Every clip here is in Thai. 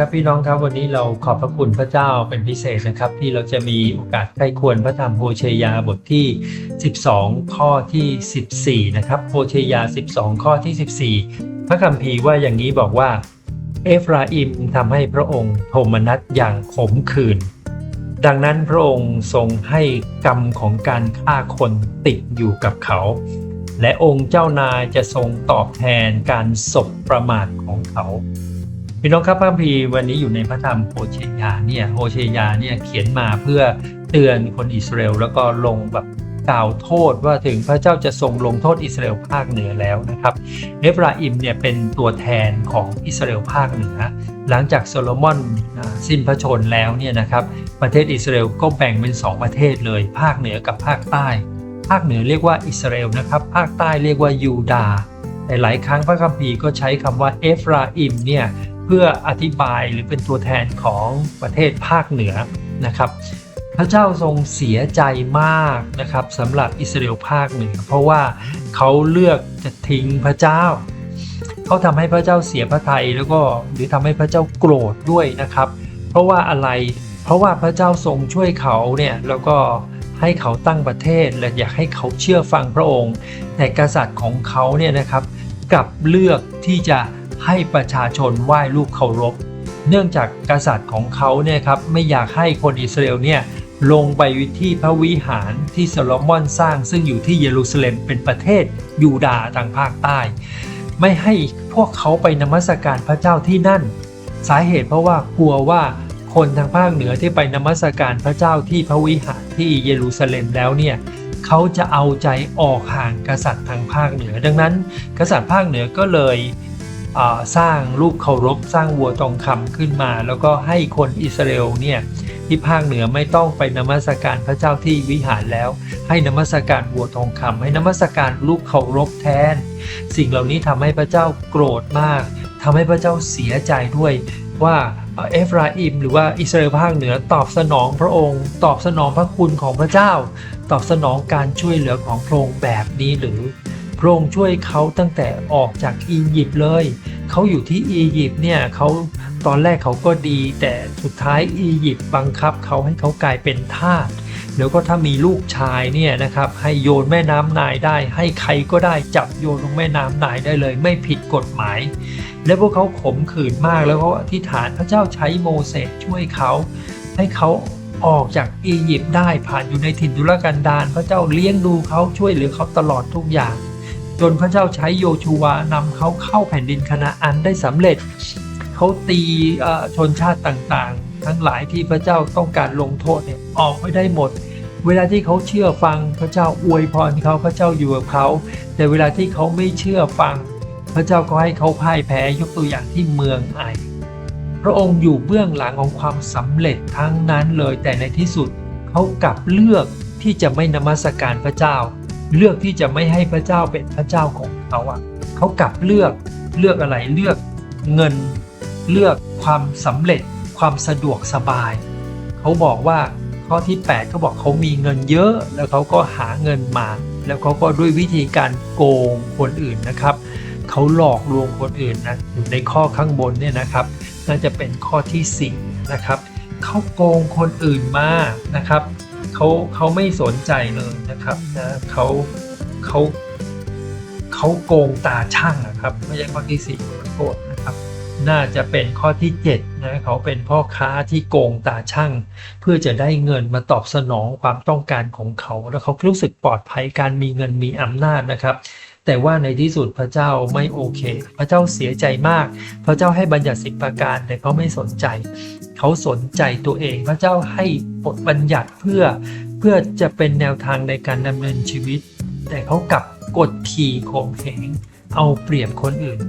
ครับพี่น้องครับวันนี้เราขอบพระคุณพระเจ้าเป็นพิเศษนะครับ ที่เราจะมีโอกาสใกล้ควรพระธรรมโฮเชยาบทที่ 12 ข้อที่ 14 นะครับโฮเชยา 12 ข้อที่ 14 พระคัมภีร์ว่าอย่างนี้บอกว่า เอฟราอิมทำให้พระองค์โทมนัสอย่างขมขื่นดังนั้นพระองค์ทรงให้กรรมของการฆ่าคนติดอยู่กับเขา และองค์เจ้านายจะทรงตอบแทนการศพประมาทของเขา พี่น้องครับพระคัมภีร์วันนี้อยู่ในพระธรรมโฮเชยาเนี่ยโฮเชยาเนี่ยเขียนมาเพื่อเตือนคนอิสราเอลแล้วก็ลงแบบกล่าวโทษว่าถึงพระเจ้าจะทรงลงโทษอิสราเอลภาคเหนือแล้วนะครับเอฟราอิมเนี่ยเป็นตัวแทนของอิสราเอลภาคเหนือ หลังจากโซโลมอนสิ้นพระชนแล้วเนี่ยนะครับประเทศอิสราเอลก็แบ่งเป็น 2 ประเทศเลย ภาคเหนือกับภาคใต้ ภาคเหนือเรียกว่าอิสราเอลนะครับภาคใต้เรียกว่ายูดาห์แต่หลายครั้งพระคัมภีร์ก็ใช้คำว่าเอฟราอิมเนี่ย เพื่ออธิบายหรือเป็นตัวแทนของประเทศภาคเหนือนะครับ พระเจ้าทรงเสียใจมากนะครับสำหรับอิสราเอลภาคเหนือ เพราะว่าเขาเลือกจะทิ้งพระเจ้าเขาทำให้พระเจ้าเสียพระทัยแล้วก็หรือทำให้พระเจ้าโกรธด้วยนะครับ เพราะว่าอะไรเพราะว่าพระเจ้าทรงช่วยเขาเนี่ยแล้วก็ให้เขาตั้งประเทศและอยากให้เขาเชื่อฟังพระองค์ แต่กษัตริย์ของเขาเนี่ยนะครับกลับเลือกที่จะ ให้ประชาชนไหว้รูปเคารพ เนื่องจากกษัตริย์ของเขาเนี่ยครับไม่อยากให้คนอิสราเอลเนี่ยลงไปที่พระวิหารที่โซโลมอนสร้างซึ่งอยู่ที่เยรูซาเล็มเป็นประเทศยูดาห์ทางภาคใต้ ไม่ให้พวกเขาไปนมัสการพระเจ้าที่นั่น สาเหตุเพราะว่ากลัวว่าคนทางภาคเหนือที่ไปนมัสการพระเจ้าที่พระวิหารที่เยรูซาเล็มแล้วเนี่ยเขาจะเอาใจออกห่างกษัตริย์ทางภาคเหนือ ดังนั้น กษัตริย์ภาคเหนือก็เลย สร้างรูปเคารพสร้างวัวทองคำขึ้นมา แล้วก็ให้คนอิสราเอลเนี่ยที่ภาคเหนือไม่ต้องไปนมัสการพระเจ้าที่วิหารแล้ว ให้นมัสการวัวทองคำให้นมัสการรูปเคารพแทน สิ่งเหล่านี้ทำให้พระเจ้าโกรธมากทำให้พระเจ้าเสียใจด้วยว่าเอ่อเอฟราอิมหรือว่าอิสราเอลภาคเหนือตอบสนองพระองค์ ตอบสนองพระคุณของพระเจ้า ตอบสนองการช่วยเหลือของพระองค์แบบนี้หรือ พระองค์ช่วยเขาตั้งแต่ออกจากอียิปต์เลย เขาอยู่ที่อียิปต์เนี่ยเขาตอนแรกเขาก็ดี แต่สุดท้ายอียิปต์บังคับเขาให้เขากลายเป็นทาสแล้วก็ถ้ามีลูกชายเนี่ยนะครับให้โยนแม่น้ำนายได้ ให้ใครก็ได้จับโยนลงแม่น้ำนายได้เลย ไม่ผิดกฎหมาย และพวกเขาขมขื่นมากแล้วเขาอธิษฐานพระเจ้าใช้โมเสสช่วยเขา ให้เขาออกจากอียิปต์ได้ผ่านอยู่ในถิ่นทุรกันดารพระเจ้าเลี้ยงดูเขาช่วยเหลือเขาตลอดทุกอย่าง จนพระเจ้าใช้โยชูวานำเขาเข้าแผ่นดินคณาอันได้สำเร็จ เขาตีชนชาติต่างๆ ทั้งหลายที่พระเจ้าต้องการลงโทษเนี่ยออกไปได้หมด เวลาที่เขาเชื่อฟังพระเจ้าอวยพรเขาพระเจ้าอยู่กับเขา แต่เวลาที่เขาไม่เชื่อฟัง พระเจ้าก็ให้เขาพ่ายแพ้ยกตัวอย่างที่เมืองไอพระองค์อยู่เบื้องหลังของความสำเร็จทั้งนั้นเลยแต่ในที่สุดเขากลับเลือกที่จะไม่นมัสการพระเจ้า เลือกที่จะไม่ให้พระเจ้าเป็นพระเจ้าของเขาอะเขากลับเลือกเลือกอะไรเลือกเงินเลือกความสำเร็จความสะดวกสบาย เขาบอกว่าข้อที่ 8 เขาบอกเขามีเงินเยอะ แล้วเขาก็หาเงินมา แล้วเขาก็ด้วยวิธีการโกงคนอื่นนะครับ เขาหลอกลวงคนอื่นนะอยู่ในข้อข้างบนเนี่ยนะครับ น่าจะเป็นข้อที่4นะครับเขาโกงคนอื่นมานะครับ เขาเขาไม่สนใจเลยนะครับนะเขาเขาเขาโกงตาช่างนะครับ ไม่ใช่ข้อที่สี่โทษนะครับ น่าจะเป็นข้อที่7นะเขาเป็นพ่อค้าที่โกงตาช่าง เพื่อจะได้เงินมาตอบสนองความต้องการของเขา แล้วเขารู้สึกปลอดภัยการมีเงินมีอำนาจนะครับ แต่ว่าในที่สุดพระเจ้าไม่โอเค พระเจ้าเสียใจมาก พระเจ้าให้บัญญัติสิบประการแต่เขาไม่สนใจ เขาสนใจตัวเอง พระเจ้าให้บทบัญญัติเพื่อเพื่อจะเป็นแนวทางในการดำเนินชีวิต แต่เขากลับกดขี่ข่มเหงเอาเปรียบคนอื่น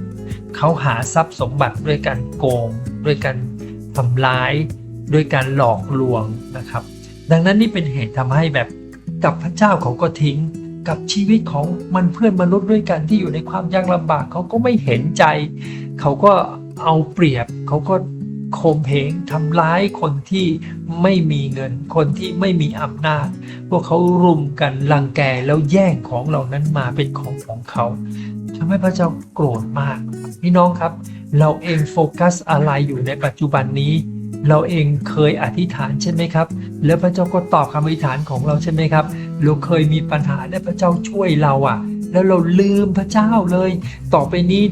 เขาหาทรัพย์สมบัติด้วยการโกง ด้วยการทำร้าย ด้วยการหลอกลวงนะครับ ดังนั้นนี่เป็นเหตุทำให้แบบกับพระเจ้าเขาก็ทิ้ง กับชีวิตของมันเพื่อนมนุษย์ด้วยกันที่อยู่ในความยากลำบากเขาก็ไม่เห็นใจ เขาก็เอาเปรียบ เขาก็ข่มเหงทำร้ายคนที่ไม่มีเงิน คนที่ไม่มีอำนาจ พวกเขารุมกันรังแกแล้วแย่งของเหล่านั้นมาเป็นของของเขาทำให้พระเจ้าโกรธมาก พี่น้องครับ เราเองโฟกัสอะไรอยู่ในปัจจุบันนี้ เราเองเคยอธิษฐานใช่ไหมครับ แล้วพระเจ้าก็ตอบคำอธิษฐานของเราใช่ไหมครับ เราเคยมีปัญหาและพระเจ้าช่วยเราอะ แล้วเราลืมพระเจ้าเลย ต่อไปนี้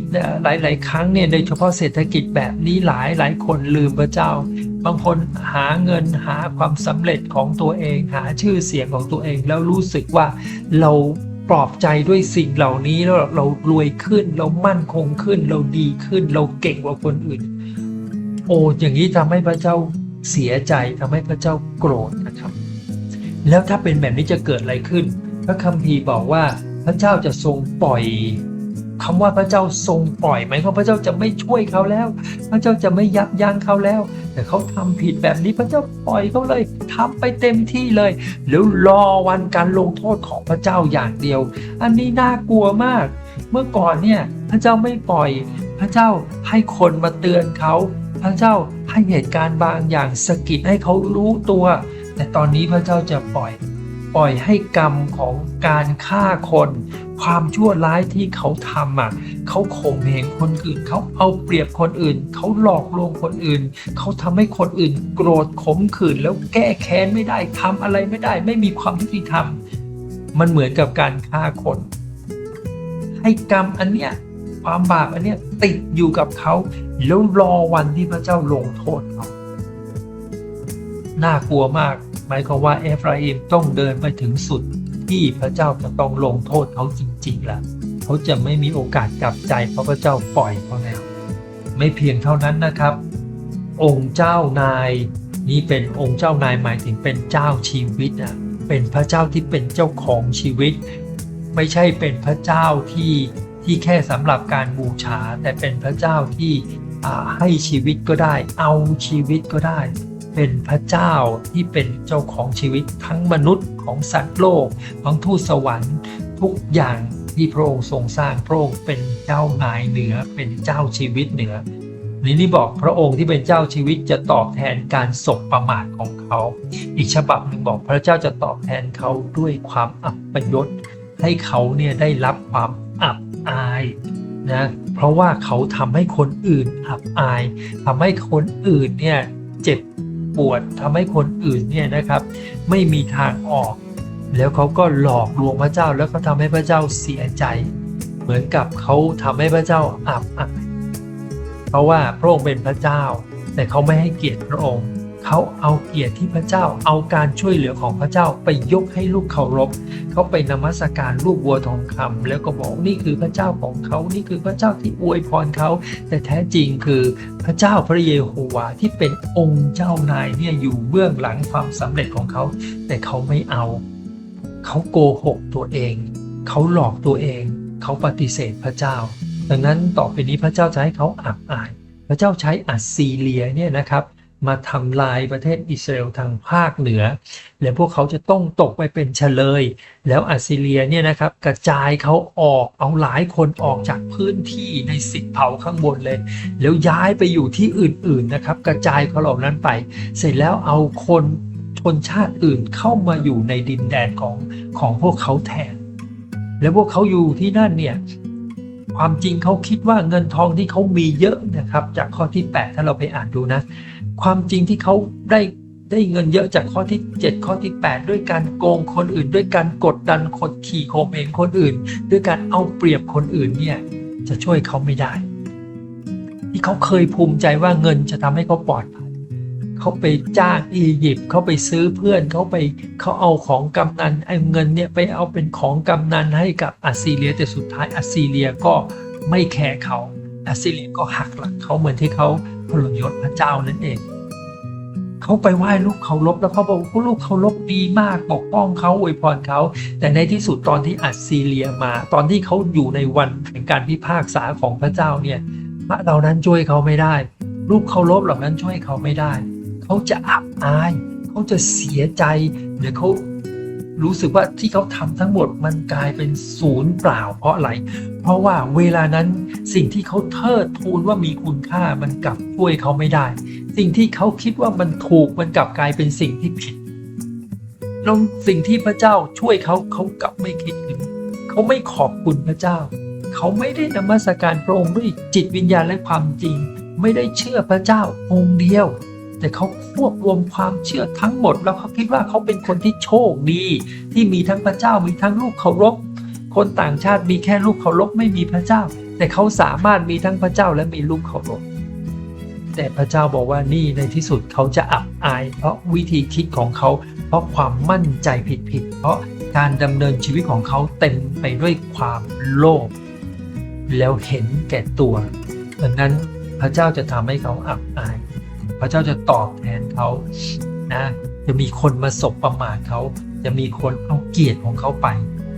หลาย ๆ ครั้งเนี่ยโดยเฉพาะเศรษฐกิจแบบนี้หลายหลายคนลืมพระเจ้า บางคนหาเงินหาความสำเร็จของตัวเอง หาชื่อเสียงของตัวเอง แล้วรู้สึกว่าเราปลอบใจด้วยสิ่งเหล่านี้แล้วเรารวยขึ้น เรามั่นคงขึ้น เราดีขึ้น เราเก่งกว่าคนอื่น โอ้อย่างนี้ทำให้พระเจ้าเสียใจทำให้พระเจ้าโกรธนะครับ แล้วถ้าเป็นแบบนี้จะเกิดอะไรขึ้น พระคัมภีร์บอกว่าพระเจ้าจะทรงปล่อยคำว่าพระเจ้าทรงปล่อยหมายความว่าพระเจ้าจะไม่ช่วยเขาแล้ว พระเจ้าจะไม่ยับยั้งเขาแล้ว แต่เขาทำผิดแบบนี้พระเจ้าปล่อยเขาเลยทำไปเต็มที่เลยแล้วรอวันการลงโทษของพระเจ้าอย่างเดียว อันนี้น่ากลัวมาก เมื่อก่อนเนี่ยพระเจ้าไม่ปล่อย พระเจ้าให้คนมาเตือนเขา ระเจ้าให้เหตุการณ์บางอย่างสะกิดให้เขารู้ตัว แต่ตอนนี้พระเจ้าจะปล่อย ปล่อยให้กรรมของการฆ่าคน ความชั่วร้ายที่เขาทำอะเขาข่มเหงคนอื่น เขาเอาเปรียบคนอื่น เขาหลอกลวงคนอื่น เขาทำให้คนอื่น โกรธขมขื่นแล้วแก้แค้นไม่ได้ทำอะไรไม่ได้ ไม่มีความยุติธรรมมันเหมือนกับการฆ่าคน ให้กรรมอันเนี้ย ความบาปอันเนี้ยติดอยู่กับเขาแล้วรอวันที่พระเจ้าลงโทษเขาน่ากลัวมาก หมายความว่าเอฟราอิมต้องเดินไปถึงสุดที่พระเจ้าจะต้องลงโทษเขาจริงๆแล้วเขาจะไม่มีโอกาสกลับใจเพราะพระเจ้าปล่อยเขาแล้ว ไม่เพียงเท่านั้นนะครับ องค์เจ้านายนี้เป็นองค์เจ้านายหมายถึงเป็นเจ้าชีวิตอะเป็นพระเจ้าที่เป็นเจ้าของชีวิต ไม่ใช่เป็นพระเจ้าที่ ที่แค่สำหรับการบูชา แต่เป็นพระเจ้าที่ให้ชีวิตก็ได้ เอาชีวิตก็ได้ เป็นพระเจ้าที่เป็นเจ้าของชีวิตทั้งมนุษย์ของสัตว์โลกของทูตสวรรค์ ทุกอย่างที่พระองค์ทรงสร้างพระองค์เป็นเจ้านายเหนือเป็นเจ้าชีวิตเหนือนี่นี่บอกพระองค์ที่เป็นเจ้าชีวิตจะตอบแทนการศกประมาทของเขา อีกฉบับหนึ่งบอกพระเจ้าจะตอบแทนเขาด้วยความอับปยศให้เขาเนี่ยได้รับความ อายนะเพราะว่าเขาทำให้คนอื่นอับอายทำให้คนอื่นเนี่ยเจ็บปวดทำให้คนอื่นเนี่ยนะครับ ไม่มีทางออก แล้วเขาก็หลอกลวงพระเจ้าแล้วก็ทำให้พระเจ้าเสียใจ เหมือนกับเขาทำให้พระเจ้าอับอายเพราะว่าพระองค์เป็นพระเจ้า แต่เขาไม่ให้เกียรติพระองค์ เขาเอาเกียรติที่พระเจ้า เอาการช่วยเหลือของพระเจ้าไปยกให้ลูกเคารพ เขาไปนมัสการลูกวัวทองคำแล้วก็บอกนี่คือพระเจ้าของเขา นี่คือพระเจ้าที่อวยพรเขา แต่แท้จริงคือพระเจ้าพระเยโฮวาที่เป็นองค์เจ้านายเนี่ยอยู่เบื้องหลังความสำเร็จของเขา แต่เขาไม่เอา เขาโกหกตัวเอง เขาหลอกตัวเอง เขาปฏิเสธพระเจ้า ดังนั้นต่อไปนี้พระเจ้าจะให้เขาอับอาย พระเจ้าใช้อัสซีเลียเนี่ยนะครับ มาทำลายประเทศอิสราเอลทางภาคเหนือ และพวกเขาจะต้องตกไปเป็นเฉลย แล้วอัสซีเรียเนี่ยนะครับกระจายเขาออกเอาหลายคนออกจากพื้นที่ในสิบเผาข้างบนเลย แล้วย้ายไปอยู่ที่อื่นๆนะครับ กระจายเขาเหล่านั้นไป เสร็จแล้วเอาคนชนชาติอื่นเข้ามาอยู่ในดินแดนของของพวกเขาแทน แล้วพวกเขาอยู่ที่นั่นเนี่ยความจริงเขาคิดว่าเงินทองที่เขามีเยอะนะครับ จากข้อที่ 8 ถ้าเราไปอ่านดูนะ ความจริงที่เขาได้ได้เงินเยอะจากข้อที่ 7 ข้อที่ 8 ด้วยการโกงคนอื่น ด้วยการกดดันคนขี่โคมเองคนอื่น ด้วยการเอาเปรียบคนอื่นเนี่ยจะช่วยเขาไม่ได้ ที่เขาเคยภูมิใจว่าเงินจะทำให้เขาปลอดภัยเขาไปจ้างอียิปต์เขาไปซื้อเพื่อนเขาไปเขาเอาของกำนันไอ้เงินเนี่ยไปเอาเป็นของกำนันให้กับอัสซีเรียแต่สุดท้ายอัสซีเรียก็ไม่แคร์เขา อัสซีเรียก็หักหลังเขาเหมือนที่เขาพลยศพระเจ้านั่นเอง เขาไปไหว้ลูกเคารพแล้วเขาบอกว่าลูกเคารพดีมากปกป้องเขาอวยพรเขา แต่ในที่สุดตอนที่อัสซีเรียมา ตอนที่เขาอยู่ในวันแห่งการพิพากษาของพระเจ้าเนี่ยพระเหล่านั้นช่วยเขาไม่ได้ ลูกเคารพเหล่านั้นช่วยเขาไม่ได้ เขาจะอับอาย เขาจะเสียใจหรือเขา รู้สึกว่าที่เขาทำทั้งหมดมันกลายเป็นศูนย์เปล่า เพราะอะไร เพราะว่าเวลานั้นสิ่งที่เขาเทิดทูนว่ามีคุณค่ามันกลับช่วยเขาไม่ได้ สิ่งที่เขาคิดว่ามันถูกมันกลับกลายเป็นสิ่งที่ผิดแล้วสิ่งที่พระเจ้าช่วยเขาเขากลับไม่คิดถึงเขาไม่ขอบคุณพระเจ้า เขาไม่ได้นมัสการพระองค์ด้วยจิตวิญญาณและความจริง ไม่ได้เชื่อพระเจ้าองค์เดียว แต่เขาควบรวมความเชื่อทั้งหมด แล้วเขาคิดว่าเขาเป็นคนที่โชคดี ที่มีทั้งพระเจ้ามีทั้งลูกเคารพคนต่างชาติมีแค่ลูกเคารพไม่มีพระเจ้า แต่เขาสามารถมีทั้งพระเจ้าและมีลูกเคารพแต่พระเจ้าบอกว่านี่ในที่สุดเขาจะอับอาย เพราะวิธีคิดของเขา เพราะความมั่นใจผิดๆเพราะการดำเนินชีวิตของเขาเต็มไปด้วยความโลภแล้วเห็นแก่ตัวดังนั้นพระเจ้าจะทำให้เขาอับอาย พระเจ้าจะตอบแทนเขานะจะมีคนมาสบประมาทเขาจะมีคนเอาเกียรติของเขาไป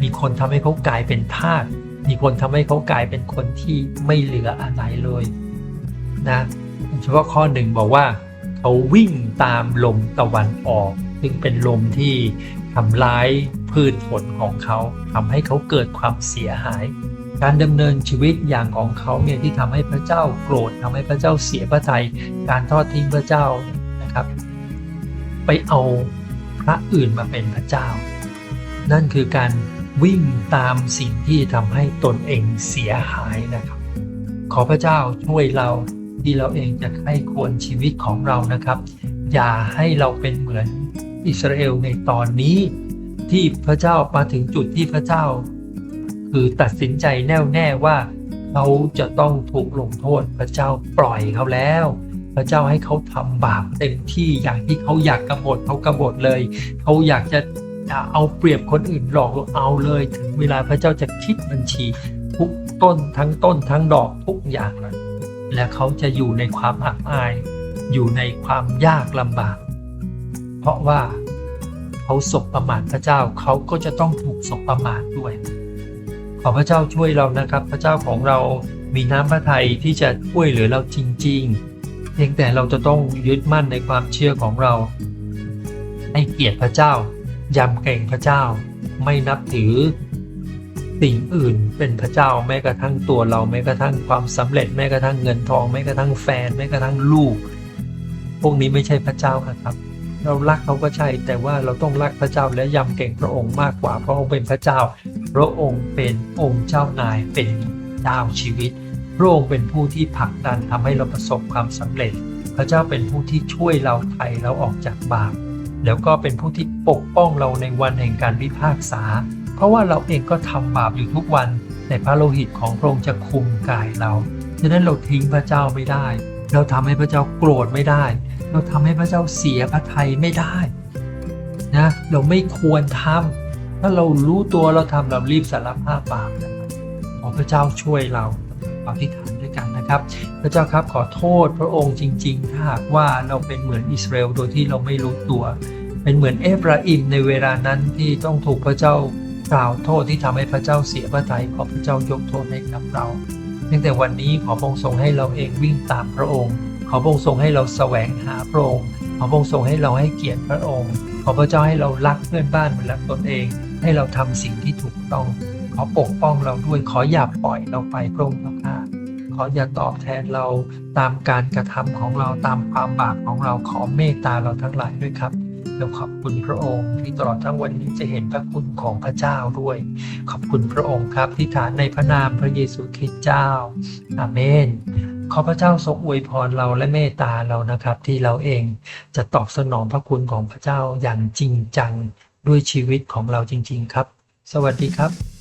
มีคนทำให้เขากลายเป็นทาสมีคนทำให้เขากลายเป็นคนที่ไม่เหลืออะไรเลยนะเฉพาะข้อหนึ่งบอกว่าเขาวิ่งตามลมตะวันออก ซึ่งเป็นลมที่ทำร้ายพืชผลของเขาทำให้เขาเกิดความเสียหาย การดำเนินชีวิตอย่างของเขาเนี่ยที่ทำให้พระเจ้าโกรธทำให้พระเจ้าเสียพระทยัยการทอดทิ้งพระเจ้านะครับ ไปเอาพระอื่นมาเป็นพระเจ้า นั่นคือการวิ่งตามสิ่งที่ทำให้ตนเองเสียหายนะครับ ขอพระเจ้าช่วยเราที่เราเองจะให้ควรชีวิตของเรานะครับ อย่าให้เราเป็นเหมือนอิสราเอลในตอนนี้ ที่พระเจ้ามาถึงจุดที่พระเจ้า คือตัดสินใจแน่วแน่ว่าเขาจะต้องถูกลงโทษพระเจ้าปล่อยเขาแล้ว พระเจ้าให้เขาทำบาปเต็มที่อย่างที่เขาอยากกบฏเขากบฏเลย เขาอยากจะเอาเปรียบคนอื่นหลอกเอาเลย ถึงเวลาพระเจ้าจะคิดบัญชีทุกต้นทั้งต้นทั้งดอกทุกอย่างเลยและเขาจะอยู่ในความอับอาย อยู่ในความยากลำบาก เพราะว่าเขาสบประมาทพระเจ้าเขาก็จะต้องถูกสบประมาทด้วย อพระเจ้าช่วยเรานะครับ พระเจ้าของเรามีน้ำพระทัยที่จะช่วยเหลือเราจริง ๆ เพียงแต่เราจะต้องยึดมั่นในความเชื่อของเรา ให้เกียรติพระเจ้ายำเกรงพระเจ้า ไม่นับถือสิ่งอื่นเป็นพระเจ้าแม้กระทั่งตัวเราแม้กระทั่งความสำเร็จแม้กระทั่งเงินทองแม้กระทั่งแฟนแม้กระทั่งลูก พวกนี้ไม่ใช่พระเจ้าครับ เรารักเขาก็ใช่ แต่ว่าเราต้องรักพระเจ้าและยำเก่งพระองค์มากกว่าเพราะองค์เป็นพระเจ้า พระองค์เป็นองค์เจ้านายเป็นเจ้าชีวิต พระองค์เป็นผู้ที่ผลักดันทำให้เราประสบความสำเร็จ พระเจ้าเป็นผู้ที่ช่วยเราไถ่เราออกจากบาปแล้วก็เป็นผู้ที่ปกป้องเราในวันแห่งการวิพากษา เพราะว่าเราเองก็ทำบาปอยู่ทุกวันแต่พระโลหิตของพระองค์จะคุมกายเราฉะนั้นเราทิ้งพระเจ้าไม่ได้ เราทำให้พระเจ้าโกรธไม่ได้ เราทำให้พระเจ้าเสียพระทัยไม่ได้นะเราไม่ควรทำ ถ้าเรารู้ตัวเราทำเรารีบสารภาพบาปนะครับขอพระเจ้าช่วยเราอธิษฐานด้วยกันนะครับ พระเจ้าครับขอโทษพระองค์จริง ๆ ถ้าหากว่าเราเป็นเหมือนอิสราเอลโดยที่เราไม่รู้ตัว เป็นเหมือนเอฟราอิมในเวลานั้นที่ต้องถูกพระเจ้ากล่าวโทษที่ทำให้พระเจ้าเสียพระทัยขอพระเจ้ายกโทษให้กับเราตั้งแต่วันนี้ขอพระองค์ทรงให้เราเองวิ่งตามพระองค์ ขอพระองค์ทรงให้เราแสวงหาพระองค์ขอพระองค์ทรงให้เราให้เกียรติพระองค์ ขอพระเจ้าให้เรารักเพื่อนบ้านเหมือนรักตนเอง ให้เราทำสิ่งที่ถูกต้อง ขอปกป้องเราด้วยขออย่าปล่อยเราไปพระองค์เจ้าข้าขออย่าตอบแทนเราตามการกระทำของเราตามความบาปของเราขอเมตตาเราทั้งหลายด้วยครับเราขอบคุณพระองค์ที่ตลอดทั้งวันนี้จะเห็นพระคุณของพระเจ้าด้วย ขอบคุณพระองค์ครับที่ฐานในพระนามพระเยซูคริสต์เจ้าอาเมนขอพระเจ้าทรงอวยพรเราและเมตตาเรานะครับ ที่เราเองจะตอบสนองพระคุณของพระเจ้าอย่างจริงจัง ด้วยชีวิตของเราจริง ๆ ครับ สวัสดีครับ